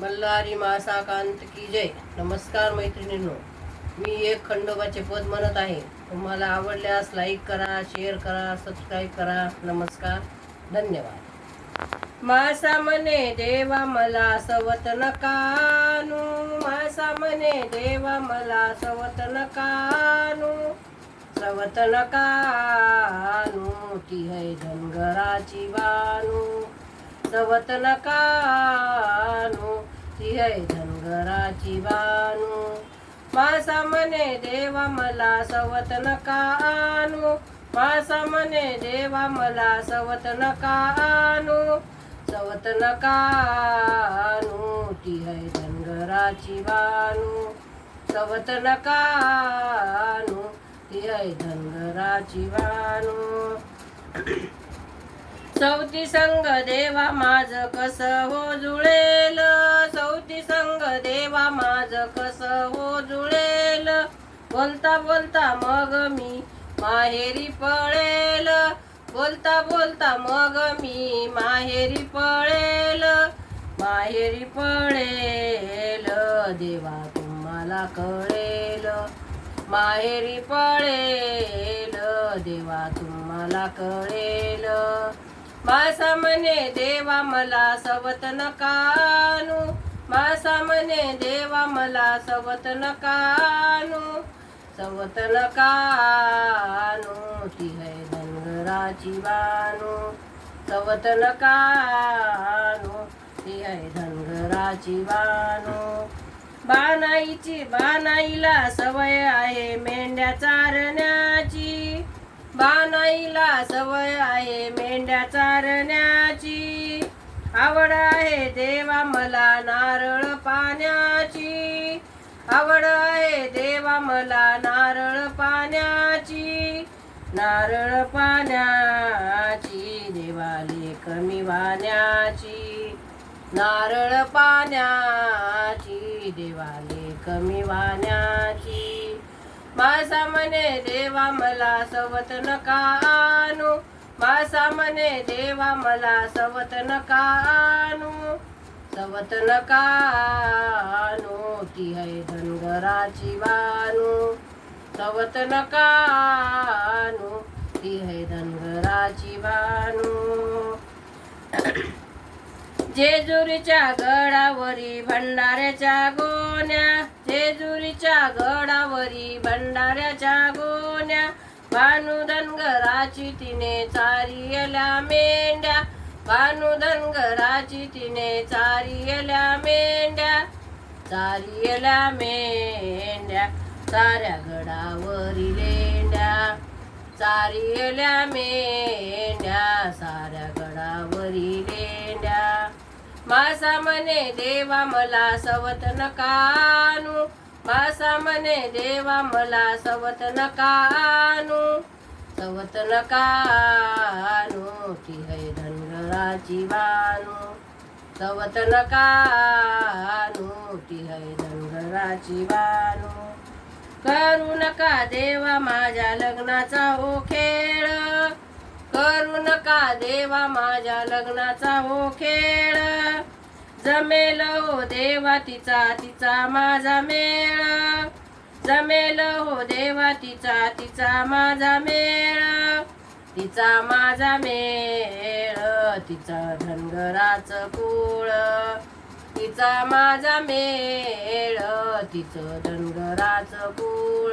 मल्हारी मासाकांत की जय. नमस्कार मैत्रिणींनो. मी एक खंडोबाचे पद म्हणत आहे. तुम्हाला आवडल्यास लाईक करा शेअर करा सबस्क्राईब करा. नमस्कार. धन्यवाद. मासा म्हणे देवा मला सवत नकानू मासा म्हणे देवा मला सवत नकानू सवत नकानू ती है धनगराची वानू. सवत नकानू ती है धनगराची बानू मासा म्हणे देवा मला सवत नकानू मासा म्हणे देवा मला सवत नकानू सवत नकानू ती है धनगराची बानू सवत नकानू ती है धनगराची बानू चौथी संग देवा माझ कस हो जुळे? हो जुळेल. बोलता बोलता मग मी माहेरी पळेल. बोलता बोलता मग मी माहेरी पळेल. माहेरी पळेल देवा तुम्हाला कळेल. माहेरी पळेल देवा तुम्हाला कळेल. मासा म्हणे देवा मला सवत नकानू मासा म्हणे देवा मला सवत नकानू सवत नकानू ती है धनगराची बानू सवत नकानू ती है धनगराची बानू. बानाईची बानाईला सवय आहे मेंढ्या चारण्याची. बानाईला सवय आहे मेंढ्या चारण्याची. आवड आहे देवा मला ना आवड आहे देवा मला नारळ पाण्याची नारळ पाण्याची देवाले कमी वाण्याची. नारळ पाण्याची देवाले कमी वाण्याची. मासा म्हणे देवा मला सवत नका आणू. माझा म्हणे देवा मला सवत नकानू वतन कानो ती है धनगराची वानो सवतन कानो ती है धनगराची वानो जेजुरीच्या गडावरी भंडाऱ्याच्या गोण्या जेजुरीच्या गडावरी भंडाऱ्याच्या गोण्या भानू धनगराची तिने चारियल्या मेंढ्या धनगराची तिने चारियल्या मेंढ्या चारियल्या मेंढ्या साऱ्या गडावरी लेंड्या चारियल्या मेंढ्या साऱ्या गडावरी लेंड्या मासा म्हणे देवा मला सवत नकानू मासा म्हणे देवा मला सवत नकानू सवत नका धनगराची बानू सवत नकानू ती है धनगराची बानू करू नका देवा माझ्या लग्नाचा हो खेळ. करू नका देवा माझ्या लग्नाचा हो खेळ. जमेल हो देवा तिचा तिचा माझा मेळ. जमेल हो देवा तिचा तिचा माझा मेळ. तिचा माझा मेळ तिचा धनगराच कुळ. तिचा माझा मेळ तिचं धनगराच कुळ.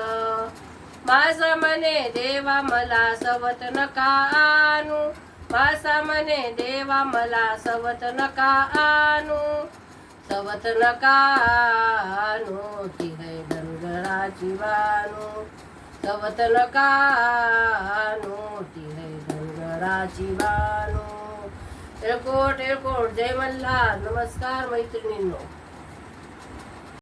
माझा म्हणे देवा मला सवत नका आणू. माझा म्हणे देवा मला सवत नका आणू. सवत नका आणू ती है धनगराची वाणू सवत नका आणू धनगराची बानू एळकोट एळकोट जय मल्हार नमस्कार मैत्रिणींनो